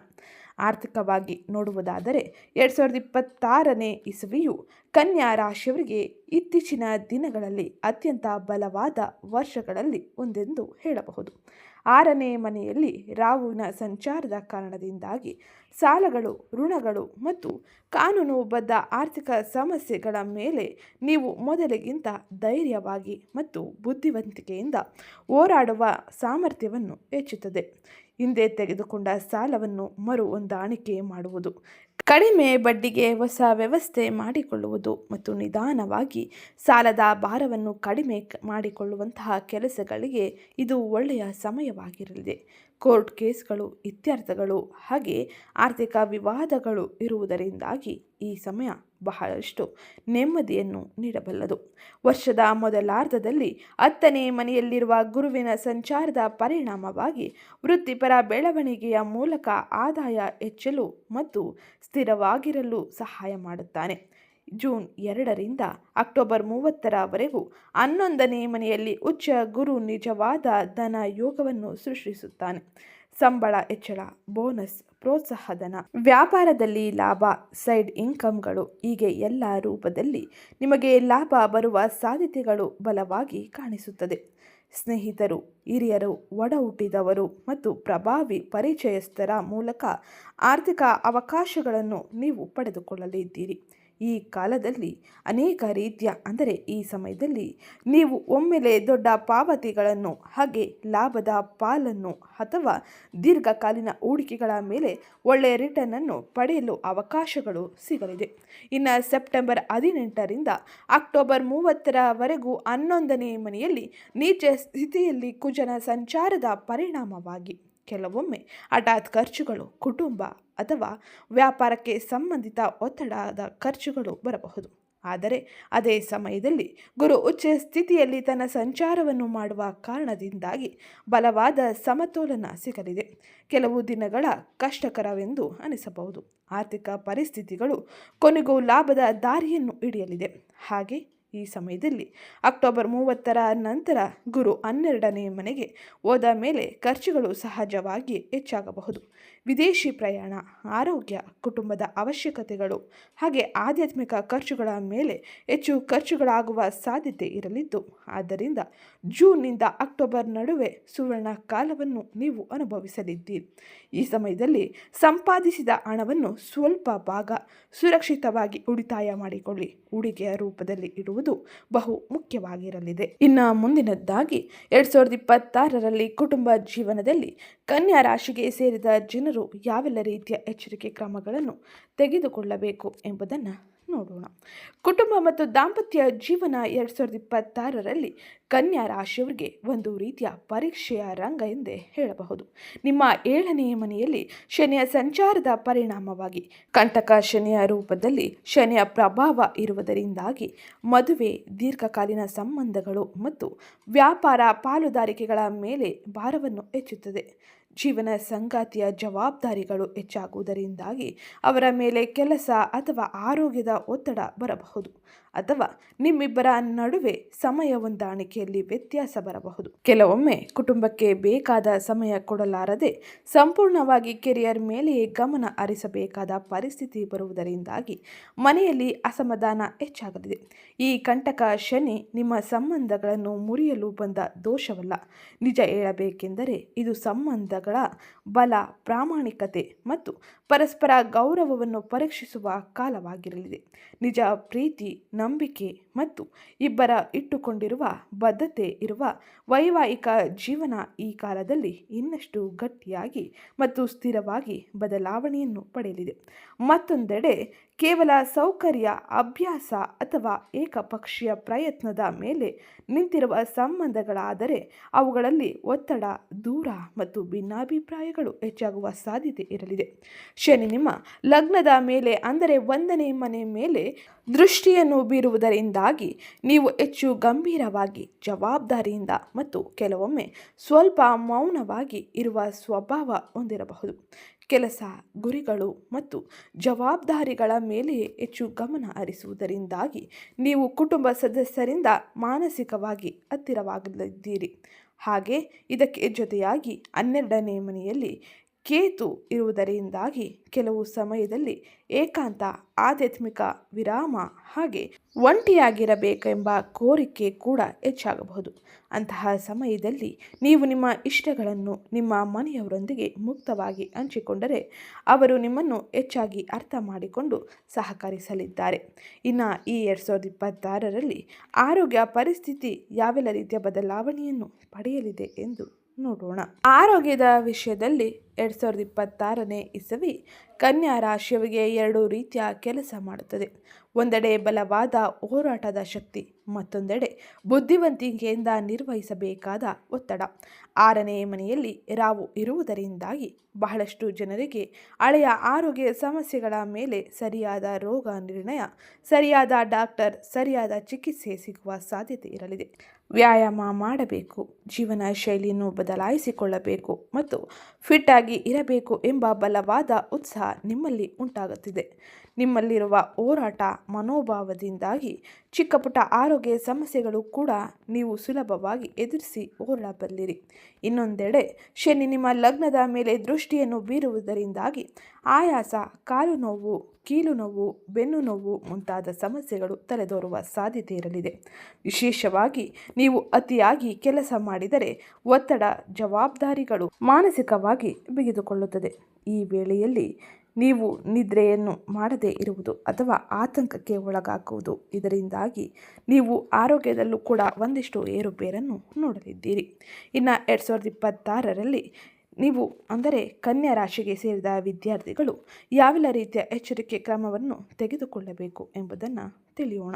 ಆರ್ಥಿಕವಾಗಿ ನೋಡುವುದಾದರೆ ಎರಡು ಸಾವಿರದ ಇಪ್ಪತ್ತಾರನೇ ಇಸವಿಯು ಕನ್ಯಾ ರಾಶಿಯವರಿಗೆ ಇತ್ತೀಚಿನ ದಿನಗಳಲ್ಲಿ ಅತ್ಯಂತ ಬಲವಾದ ವರ್ಷಗಳಲ್ಲಿ ಒಂದೆಂದು ಹೇಳಬಹುದು. ಆರನೇ ಮನೆಯಲ್ಲಿ ರಾಹುವಿನ ಸಂಚಾರದ ಕಾರಣದಿಂದಾಗಿ ಸಾಲಗಳು, ಋಣಗಳು ಮತ್ತು ಕಾನೂನುಬದ್ಧ ಆರ್ಥಿಕ ಸಮಸ್ಯೆಗಳ ಮೇಲೆ ನೀವು ಮೊದಲಿಗಿಂತ ಧೈರ್ಯವಾಗಿ ಮತ್ತು ಬುದ್ಧಿವಂತಿಕೆಯಿಂದ ಹೋರಾಡುವ ಸಾಮರ್ಥ್ಯವನ್ನು ಹೆಚ್ಚುತ್ತದೆ. ಹಿಂದೆ ತೆಗೆದುಕೊಂಡ ಸಾಲವನ್ನು ಮರು ಹೊಂದಾಣಿಕೆ ಮಾಡುವುದು. ಕಡಿಮೆ ಬಡ್ಡಿಗೆ ಹೊಸ ವ್ಯವಸ್ಥೆ ಮಾಡಿಕೊಳ್ಳುವುದು ಮತ್ತು ನಿಧಾನವಾಗಿ ಸಾಲದ ಭಾರವನ್ನು ಕಡಿಮೆ ಮಾಡಿಕೊಳ್ಳುವಂತಹ ಕೆಲಸಗಳಿಗೆ ಇದು ಒಳ್ಳೆಯ ಸಮಯವಾಗಿರಲಿದೆ. ಕೋರ್ಟ್ ಕೇಸ್ಗಳು, ಇತ್ಯರ್ಥಗಳು, ಹಾಗೆ ಆರ್ಥಿಕ ವಿವಾದಗಳು ಇರುವುದರಿಂದಾಗಿ ಈ ಸಮಯ ಬಹಳಷ್ಟು ನೆಮ್ಮದಿಯನ್ನು ನೀಡಬಲ್ಲದು. ವರ್ಷದ ಮೊದಲಾರ್ಧದಲ್ಲಿ ಹತ್ತನೇ ಮನೆಯಲ್ಲಿರುವ ಗುರುವಿನ ಸಂಚಾರದ ಪರಿಣಾಮವಾಗಿ ವೃತ್ತಿಪರ ಬೆಳವಣಿಗೆಯ ಮೂಲಕ ಆದಾಯ ಹೆಚ್ಚಲು ಮತ್ತು ಸ್ಥಿರವಾಗಿರಲು ಸಹಾಯ ಮಾಡುತ್ತಾನೆ. ಜೂನ್ ಎರಡರಿಂದ ಅಕ್ಟೋಬರ್ ಮೂವತ್ತರವರೆಗೂ ಹನ್ನೊಂದನೇ ಮನೆಯಲ್ಲಿ ಉಚ್ಚ ಗುರು ನಿಜವಾದ ಧನ ಯೋಗವನ್ನು ಸೃಷ್ಟಿಸುತ್ತಾನೆ. ಸಂಬಳ, ಹೆಚ್ಚಳ, ಬೋನಸ್, ಪ್ರೋತ್ಸಾಹಧನ, ವ್ಯಾಪಾರದಲ್ಲಿ ಲಾಭ, ಸೈಡ್ ಇನ್ಕಮ್ಗಳು ಹೀಗೆ ಎಲ್ಲ ರೂಪದಲ್ಲಿ ನಿಮಗೆ ಲಾಭ ಬರುವ ಸಾಧ್ಯತೆಗಳು ಬಲವಾಗಿ ಕಾಣಿಸುತ್ತದೆ. ಸ್ನೇಹಿತರು, ಹಿರಿಯರು ಒಡ ಹುಟ್ಟಿದವರು ಮತ್ತು ಪ್ರಭಾವಿ ಪರಿಚಯಸ್ಥರ ಮೂಲಕ ಆರ್ಥಿಕ ಅವಕಾಶಗಳನ್ನು ನೀವು ಪಡೆದುಕೊಳ್ಳಲಿದ್ದೀರಿ. ಈ ಕಾಲದಲ್ಲಿ ಅನೇಕ ರೀತಿಯ, ಅಂದರೆ ಈ ಸಮಯದಲ್ಲಿ ನೀವು ಒಮ್ಮೆಲೆ ದೊಡ್ಡ ಪಾವತಿಗಳನ್ನು, ಹಾಗೆ ಲಾಭದ ಪಾಲನ್ನು ಅಥವಾ ದೀರ್ಘಕಾಲೀನ ಹೂಡಿಕೆಗಳ ಮೇಲೆ ಒಳ್ಳೆಯ ರಿಟರ್ನನ್ನು ಪಡೆಯಲು ಅವಕಾಶಗಳು ಸಿಗಲಿದೆ. ಇನ್ನು ಸೆಪ್ಟೆಂಬರ್ ಹದಿನೆಂಟರಿಂದ ಅಕ್ಟೋಬರ್ ಮೂವತ್ತರವರೆಗೂ ಹನ್ನೊಂದನೇ ಮನೆಯಲ್ಲಿ ನೀಚ ಸ್ಥಿತಿಯಲ್ಲಿ ಕುಜನ ಸಂಚಾರದ ಪರಿಣಾಮವಾಗಿ ಕೆಲವೊಮ್ಮೆ ಹಠಾತ್ ಖರ್ಚುಗಳು, ಕುಟುಂಬ ಅಥವಾ ವ್ಯಾಪಾರಕ್ಕೆ ಸಂಬಂಧಿತ ಒತ್ತಡದ ಖರ್ಚುಗಳು ಬರಬಹುದು. ಆದರೆ ಅದೇ ಸಮಯದಲ್ಲಿ ಗುರು ಉಚ್ಚ ಸ್ಥಿತಿಯಲ್ಲಿ ತನ್ನ ಸಂಚಾರವನ್ನು ಮಾಡುವ ಕಾರಣದಿಂದಾಗಿ ಬಲವಾದ ಸಮತೋಲನ ಸಿಗಲಿದೆ. ಕೆಲವು ದಿನಗಳ ಕಷ್ಟಕರವೆಂದು ಅನಿಸಬಹುದು. ಆರ್ಥಿಕ ಪರಿಸ್ಥಿತಿಗಳು ಕೊನೆಗೂ ಲಾಭದ ದಾರಿಯನ್ನು ಹಿಡಿಯಲಿದೆ. ಹಾಗೆ ಈ ಸಮಯದಲ್ಲಿ ಅಕ್ಟೋಬರ್ ಮೂವತ್ತರ ನಂತರ ಗುರು ಹನ್ನೆರಡನೇ ಮನೆಗೆ ಹೋದ ಮೇಲೆ ಖರ್ಚುಗಳು ಸಹಜವಾಗಿ ಹೆಚ್ಚಾಗಬಹುದು. ವಿದೇಶಿ ಪ್ರಯಾಣ, ಆರೋಗ್ಯ, ಕುಟುಂಬದ ಅವಶ್ಯಕತೆಗಳು ಹಾಗೆ ಆಧ್ಯಾತ್ಮಿಕ ಖರ್ಚುಗಳ ಮೇಲೆ ಹೆಚ್ಚು ಖರ್ಚುಗಳಾಗುವ ಸಾಧ್ಯತೆ ಇರಲಿದ್ದು, ಆದ್ದರಿಂದ ಜೂನ್ನಿಂದ ಅಕ್ಟೋಬರ್ ನಡುವೆ ಸುವರ್ಣ ಕಾಲವನ್ನು ನೀವು ಅನುಭವಿಸಲಿದ್ದೀರಿ. ಈ ಸಮಯದಲ್ಲಿ ಸಂಪಾದಿಸಿದ ಹಣವನ್ನು ಸ್ವಲ್ಪ ಭಾಗ ಸುರಕ್ಷಿತವಾಗಿ ಉಳಿತಾಯ ಮಾಡಿಕೊಳ್ಳಿ. ಹೂಡಿಕೆಯ ರೂಪದಲ್ಲಿ ಇಡುವುದು ಬಹು ಮುಖ್ಯವಾಗಿರಲಿದೆ. ಇನ್ನು ಮುಂದಿನದ್ದಾಗಿ, ಎರಡು ಸಾವಿರದ ಇಪ್ಪತ್ತಾರರಲ್ಲಿ ಕುಟುಂಬ ಜೀವನದಲ್ಲಿ ಕನ್ಯಾ ರಾಶಿಗೆ ಸೇರಿದ ಜನರು ಯಾವೆಲ್ಲ ರೀತಿಯ ಎಚ್ಚರಿಕೆ ಕ್ರಮಗಳನ್ನು ತೆಗೆದುಕೊಳ್ಳಬೇಕು ಎಂಬುದನ್ನು ನೋಡೋಣ. ಕುಟುಂಬ ಮತ್ತು ದಾಂಪತ್ಯ ಜೀವನ ಎರಡು ಸಾವಿರದ ಇಪ್ಪತ್ತಾರರಲ್ಲಿ ಕನ್ಯಾ ರಾಶಿಯವರಿಗೆ ಒಂದು ರೀತಿಯ ಪರೀಕ್ಷೆಯ ರಂಗ ಎಂದೇ ಹೇಳಬಹುದು. ನಿಮ್ಮ ಏಳನೆಯ ಮನೆಯಲ್ಲಿ ಶನಿಯ ಸಂಚಾರದ ಪರಿಣಾಮವಾಗಿ ಕಂಟಕ ಶನಿಯ ರೂಪದಲ್ಲಿ ಶನಿಯ ಪ್ರಭಾವ ಇರುವುದರಿಂದಾಗಿ ಮದುವೆ, ದೀರ್ಘಕಾಲೀನ ಸಂಬಂಧಗಳು ಮತ್ತು ವ್ಯಾಪಾರ ಪಾಲುದಾರಿಕೆಗಳ ಮೇಲೆ ಭಾರವನ್ನು ಹೆಚ್ಚುತ್ತದೆ. ಜೀವನ ಸಂಗಾತಿಯ ಜವಾಬ್ದಾರಿಗಳು ಹೆಚ್ಚಾಗುವುದರಿಂದಾಗಿ ಅವರ ಮೇಲೆ ಕೆಲಸ ಅಥವಾ ಆರೋಗ್ಯದ ಒತ್ತಡ ಬರಬಹುದು. ಅಥವಾ ನಿಮ್ಮಿಬ್ಬರ ನಡುವೆ ಸಮಯ ಹೊಂದಾಣಿಕೆಯಲ್ಲಿ ವ್ಯತ್ಯಾಸ ಬರಬಹುದು. ಕೆಲವೊಮ್ಮೆ ಕುಟುಂಬಕ್ಕೆ ಬೇಕಾದ ಸಮಯ ಕೊಡಲಾರದೆ ಸಂಪೂರ್ಣವಾಗಿ ಕೆರಿಯರ್ ಮೇಲೆಯೇ ಗಮನ ಹರಿಸಬೇಕಾದ ಪರಿಸ್ಥಿತಿ ಬರುವುದರಿಂದಾಗಿ ಮನೆಯಲ್ಲಿ ಅಸಮಾಧಾನ ಹೆಚ್ಚಾಗಲಿದೆ. ಈ ಕಂಟಕ ಶನಿ ನಿಮ್ಮ ಸಂಬಂಧಗಳನ್ನು ಮುರಿಯಲು ಬಂದ ದೋಷವಲ್ಲ. ನಿಜ ಹೇಳಬೇಕೆಂದರೆ ಇದು ಸಂಬಂಧಗಳ ಬಲ, ಪ್ರಾಮಾಣಿಕತೆ ಮತ್ತು ಪರಸ್ಪರ ಗೌರವವನ್ನು ಪರೀಕ್ಷಿಸುವ ಕಾಲವಾಗಿರಲಿದೆ. ನಿಜ ಪ್ರೀತಿ ನಂಬಿಕೆ ಮತ್ತು ಇಬ್ಬರ ಇಟ್ಟುಕೊಂಡಿರುವ ಬದ್ಧತೆ ಇರುವ ವೈವಾಹಿಕ ಜೀವನ ಈ ಕಾಲದಲ್ಲಿ ಇನ್ನಷ್ಟು ಗಟ್ಟಿಯಾಗಿ ಮತ್ತು ಸ್ಥಿರವಾಗಿ ಬದಲಾವಣೆಯನ್ನು ಪಡೆಯಲಿದೆ. ಮತ್ತೊಂದೆಡೆ ಕೇವಲ ಸೌಕರ್ಯ, ಅಭ್ಯಾಸ ಅಥವಾ ಏಕಪಕ್ಷೀಯ ಪ್ರಯತ್ನದ ಮೇಲೆ ನಿಂತಿರುವ ಸಂಬಂಧಗಳಾದರೆ ಅವುಗಳಲ್ಲಿ ಒತ್ತಡ, ದೂರ ಮತ್ತು ಭಿನ್ನಾಭಿಪ್ರಾಯಗಳು ಹೆಚ್ಚಾಗುವ ಸಾಧ್ಯತೆ ಇರಲಿದೆ. ಶನಿ ನಿಮ್ಮ ಲಗ್ನದ ಮೇಲೆ ಅಂದರೆ ಒಂದನೇ ಮನೆ ಮೇಲೆ ದೃಷ್ಟಿಯನ್ನು ಬೀರುವುದರಿಂದಾಗಿ ನೀವು ಹೆಚ್ಚು ಗಂಭೀರವಾಗಿ, ಜವಾಬ್ದಾರಿಯಿಂದ ಮತ್ತು ಕೆಲವೊಮ್ಮೆ ಸ್ವಲ್ಪ ಮೌನವಾಗಿ ಇರುವ ಸ್ವಭಾವ ಹೊಂದಿರಬಹುದು. ಕೆಲಸ, ಗುರಿಗಳು ಮತ್ತು ಜವಾಬ್ದಾರಿಗಳ ಮೇಲೆ ಹೆಚ್ಚು ಗಮನ ಹರಿಸುವುದರಿಂದಾಗಿ ನೀವು ಕುಟುಂಬ ಸದಸ್ಯರಿಂದ ಮಾನಸಿಕವಾಗಿ ಹತ್ತಿರವಾಗಲಿದ್ದೀರಿ. ಹಾಗೆ ಇದಕ್ಕೆ ಜೊತೆಯಾಗಿ ಹನ್ನೆರಡನೇ ಮನೆಯಲ್ಲಿ ಕೇತು ಇರುವುದರಿಂದಾಗಿ ಕೆಲವು ಸಮಯದಲ್ಲಿ ಏಕಾಂತ, ಆಧ್ಯಾತ್ಮಿಕ ವಿರಾಮ ಹಾಗೆ ಒಂಟಿಯಾಗಿರಬೇಕೆಂಬ ಕೋರಿಕೆ ಕೂಡ ಹೆಚ್ಚಾಗಬಹುದು. ಅಂತಹ ಸಮಯದಲ್ಲಿ ನೀವು ನಿಮ್ಮ ಇಷ್ಟಗಳನ್ನು ನಿಮ್ಮ ಮನೆಯವರೊಂದಿಗೆ ಮುಕ್ತವಾಗಿ ಹಂಚಿಕೊಂಡರೆ ಅವರು ನಿಮ್ಮನ್ನು ಹೆಚ್ಚಾಗಿ ಅರ್ಥ ಮಾಡಿಕೊಂಡು ಸಹಕರಿಸಲಿದ್ದಾರೆ. ಇನ್ನು ಈ ಎರಡು ಸಾವಿರದ ಇಪ್ಪತ್ತಾರರಲ್ಲಿ ಆರೋಗ್ಯ ಪರಿಸ್ಥಿತಿ ಯಾವೆಲ್ಲ ರೀತಿಯ ಬದಲಾವಣೆಯನ್ನು ಪಡೆಯಲಿದೆ ಎಂದು ನೋಡೋಣ. ಆರೋಗ್ಯದ ವಿಷಯದಲ್ಲಿ ಎರಡು ಸಾವಿರದ ಇಪ್ಪತ್ತಾರನೇ ಇಸವಿ ಕನ್ಯಾ ರಾಶಿಯವರಿಗೆ ಎರಡು ರೀತಿಯ ಕೆಲಸ ಮಾಡುತ್ತದೆ. ಒಂದೆಡೆ ಬಲವಾದ ಹೋರಾಟದ ಶಕ್ತಿ, ಮತ್ತೊಂದೆಡೆ ಬುದ್ಧಿವಂತಿಕೆಯಿಂದ ನಿರ್ವಹಿಸಬೇಕಾದ ಒತ್ತಡ. ಆರನೇ ಮನೆಯಲ್ಲಿ ರಾವು ಇರುವುದರಿಂದಾಗಿ ಬಹಳಷ್ಟು ಜನರಿಗೆ ಹಳೆಯ ಆರೋಗ್ಯ ಸಮಸ್ಯೆಗಳ ಮೇಲೆ ಸರಿಯಾದ ರೋಗ ನಿರ್ಣಯ, ಸರಿಯಾದ ಡಾಕ್ಟರ್, ಸರಿಯಾದ ಚಿಕಿತ್ಸೆ ಸಿಗುವ ಸಾಧ್ಯತೆ ಇರಲಿದೆ. ವ್ಯಾಯಾಮ ಮಾಡಬೇಕು, ಜೀವನ ಶೈಲಿಯನ್ನು ಬದಲಾಯಿಸಿಕೊಳ್ಳಬೇಕು ಮತ್ತು ಫಿಟ್ ಆಗಿ ಇರಬೇಕು ಎಂಬ ಬಲವಾದ ಉತ್ಸಾಹ ನಿಮ್ಮಲ್ಲಿ ಉಂಟಾಗುತ್ತಿದೆ. ನಿಮ್ಮಲ್ಲಿರುವ ಹೋರಾಟ ಮನೋಭಾವದಿಂದಾಗಿ ಚಿಕ್ಕ ಪುಟ್ಟ ಆರೋಗ್ಯ ಸಮಸ್ಯೆಗಳು ಕೂಡ ನೀವು ಸುಲಭವಾಗಿ ಎದುರಿಸಿ ಹೋರಾಡಬಲ್ಲಿರಿ. ಇನ್ನೊಂದೆಡೆ, ಶನಿ ನಿಮ್ಮ ಲಗ್ನದ ಮೇಲೆ ದೃಷ್ಟಿಯನ್ನು ಬೀರುವುದರಿಂದಾಗಿ ಆಯಾಸ, ಕಾಲು ನೋವು, ಕೀಲು ನೋವು, ಬೆನ್ನು ನೋವು ಮುಂತಾದ ಸಮಸ್ಯೆಗಳು ತಲೆದೋರುವ ಸಾಧ್ಯತೆ ಇರಲಿದೆ. ವಿಶೇಷವಾಗಿ ನೀವು ಅತಿಯಾಗಿ ಕೆಲಸ ಮಾಡಿದರೆ ಒತ್ತಡ, ಜವಾಬ್ದಾರಿಗಳು ಮಾನಸಿಕವಾಗಿ ಬಿಗಿದುಕೊಳ್ಳುತ್ತದೆ. ಈ ವೇಳೆಯಲ್ಲಿ ನೀವು ನಿದ್ರೆಯನ್ನು ಮಾಡದೇ ಇರುವುದು ಅಥವಾ ಆತಂಕಕ್ಕೆ ಒಳಗಾಗುವುದು. ಇದರಿಂದಾಗಿ ನೀವು ಆರೋಗ್ಯದಲ್ಲೂ ಕೂಡ ಒಂದಿಷ್ಟು ಏರುಪೇರನ್ನು ನೋಡಲಿದ್ದೀರಿ. ಇನ್ನು ಎರಡು ಸಾವಿರದ ಇಪ್ಪತ್ತಾರರಲ್ಲಿ ನೀವು ಅಂದರೆ ಕನ್ಯಾ ರಾಶಿಗೆ ಸೇರಿದ ವಿದ್ಯಾರ್ಥಿಗಳು ಯಾವೆಲ್ಲ ರೀತಿಯ ಎಚ್ಚರಿಕೆ ಕ್ರಮವನ್ನು ತೆಗೆದುಕೊಳ್ಳಬೇಕು ಎಂಬುದನ್ನು ತಿಳಿಯೋಣ.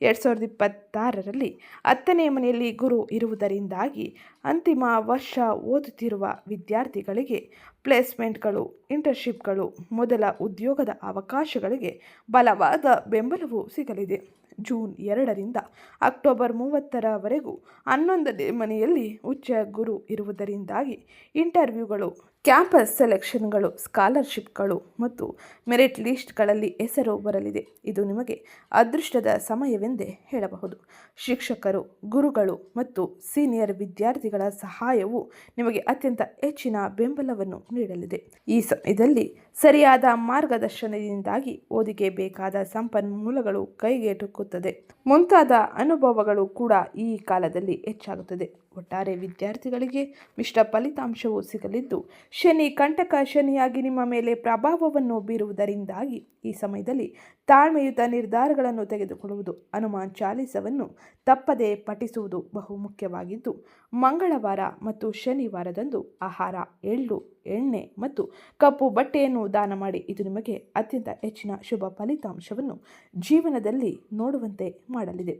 ಎರಡು ಸಾವಿರದ ಇಪ್ಪತ್ತಾರರಲ್ಲಿ ಹತ್ತನೇ ಮನೆಯಲ್ಲಿ ಗುರು ಇರುವುದರಿಂದಾಗಿ ಅಂತಿಮ ವರ್ಷ ಓದುತ್ತಿರುವ ವಿದ್ಯಾರ್ಥಿಗಳಿಗೆ ಪ್ಲೇಸ್ಮೆಂಟ್ಗಳು ಇಂಟರ್ನ್ಶಿಪ್ಗಳು ಮೊದಲ ಉದ್ಯೋಗದ ಅವಕಾಶಗಳಿಗೆ ಬಲವಾದ ಬೆಂಬಲವು ಸಿಗಲಿದೆ. ಜೂನ್ ಎರಡರಿಂದ ಅಕ್ಟೋಬರ್ ಮೂವತ್ತರವರೆಗೂ ಹನ್ನೊಂದನೇ ಮನೆಯಲ್ಲಿ ಉಚ್ಚ ಗುರು ಇರುವುದರಿಂದಾಗಿ ಇಂಟರ್ವ್ಯೂಗಳು ಕ್ಯಾಂಪಸ್ ಸೆಲೆಕ್ಷನ್ಗಳು, ಸ್ಕಾಲರ್ಶಿಪ್ಗಳು ಮತ್ತು ಮೆರಿಟ್ ಲಿಸ್ಟ್ಗಳಲ್ಲಿ ಹೆಸರು ಬರಲಿದೆ. ಇದು ನಿಮಗೆ ಅದೃಷ್ಟದ ಸಮಯವೆಂದೇ ಹೇಳಬಹುದು. ಶಿಕ್ಷಕರು, ಗುರುಗಳು ಮತ್ತು ಸೀನಿಯರ್ ವಿದ್ಯಾರ್ಥಿಗಳ ಸಹಾಯವು ನಿಮಗೆ ಅತ್ಯಂತ ಹೆಚ್ಚಿನ ಬೆಂಬಲವನ್ನು ನೀಡಲಿದೆ. ಈ ಸಮಯದಲ್ಲಿ ಸರಿಯಾದ ಮಾರ್ಗದರ್ಶನದಿಂದಾಗಿ ಓದಿಗೆ ಬೇಕಾದ ಸಂಪನ್ಮೂಲಗಳು ಕೈಗೆಟುಕುತ್ತದೆ. ಮುಂತಾದ ಅನುಭವಗಳು ಕೂಡ ಈ ಕಾಲದಲ್ಲಿ ಹೆಚ್ಚಾಗುತ್ತದೆ. ಒಟ್ಟಾರೆ ವಿದ್ಯಾರ್ಥಿಗಳಿಗೆ ಮಿಶ್ರ ಫಲಿತಾಂಶವು ಸಿಗಲಿದ್ದು, ಶನಿ ಕಂಟಕ ಶನಿಯಾಗಿ ನಿಮ್ಮ ಮೇಲೆ ಪ್ರಭಾವವನ್ನು ಬೀರುವುದರಿಂದಾಗಿ ಈ ಸಮಯದಲ್ಲಿ ತಾಳ್ಮೆಯುತ ನಿರ್ಧಾರಗಳನ್ನು ತೆಗೆದುಕೊಳ್ಳುವುದು, ಹನುಮಾನ್ ಚಾಲಿಸವನ್ನು ತಪ್ಪದೇ ಪಠಿಸುವುದು ಬಹು ಮುಖ್ಯವಾಗಿದ್ದು, ಮಂಗಳವಾರ ಮತ್ತು ಶನಿವಾರದಂದು ಆಹಾರ, ಎಳ್ಳು, ಎಣ್ಣೆ ಮತ್ತು ಕಪ್ಪು ಬಟ್ಟೆಯನ್ನು ದಾನ ಮಾಡಿ ಇದು ನಿಮಗೆ ಅತ್ಯಂತ ಹೆಚ್ಚಿನ ಶುಭ ಫಲಿತಾಂಶವನ್ನು ಜೀವನದಲ್ಲಿ ನೋಡುವಂತೆ ಮಾಡಲಿದೆ.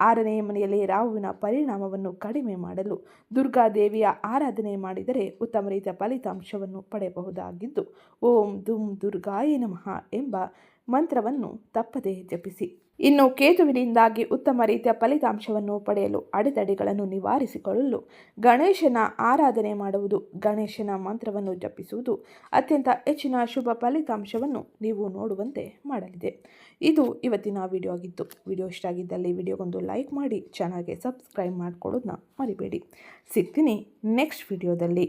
ಆರನೇ ಮನೆಯಲ್ಲಿ ರಾಹುವಿನ ಪರಿಣಾಮವನ್ನು ಕಡಿಮೆ ಮಾಡಲು ದುರ್ಗಾದೇವಿಯ ಆರಾಧನೆ ಮಾಡಿದರೆ ಉತ್ತಮ ರೀತಿಯ ಫಲಿತಾಂಶವನ್ನು ಪಡೆಯಬಹುದಾಗಿದ್ದು, ಓಂ ದುಂ ದುರ್ಗಾಯ ನಮಃ ಎಂಬ ಮಂತ್ರವನ್ನು ತಪ್ಪದೇ ಜಪಿಸಿ. ಇನ್ನು ಕೇತುವಿನಿಂದಾಗಿ ಉತ್ತಮ ರೀತಿಯ ಫಲಿತಾಂಶವನ್ನು ಪಡೆಯಲು ಅಡೆತಡೆಗಳನ್ನು ನಿವಾರಿಸಿಕೊಳ್ಳಲು ಗಣೇಶನ ಆರಾಧನೆ ಮಾಡುವುದು ಗಣೇಶನ ಮಂತ್ರವನ್ನು ಜಪಿಸುವುದು ಅತ್ಯಂತ ಹೆಚ್ಚಿನ ಶುಭ ಫಲಿತಾಂಶವನ್ನು ನೀವು ನೋಡುವಂತೆ ಮಾಡಲಿದೆ. ಇದು ಇವತ್ತಿನ ವಿಡಿಯೋ ಆಗಿತ್ತು ವಿಡಿಯೋ ಇಷ್ಟ ಆಗಿದ್ದಲ್ಲಿ ವಿಡಿಯೋಗೊಂದು ಲೈಕ್ ಮಾಡಿ ಚಾನಲ್ಗೆ ಸಬ್ಸ್ಕ್ರೈಬ್ ಮಾಡಿಕೊಡೋದನ್ನ ಮರಿಬೇಡಿ. ಸಿಗ್ತೀನಿ ನೆಕ್ಸ್ಟ್ ವಿಡಿಯೋದಲ್ಲಿ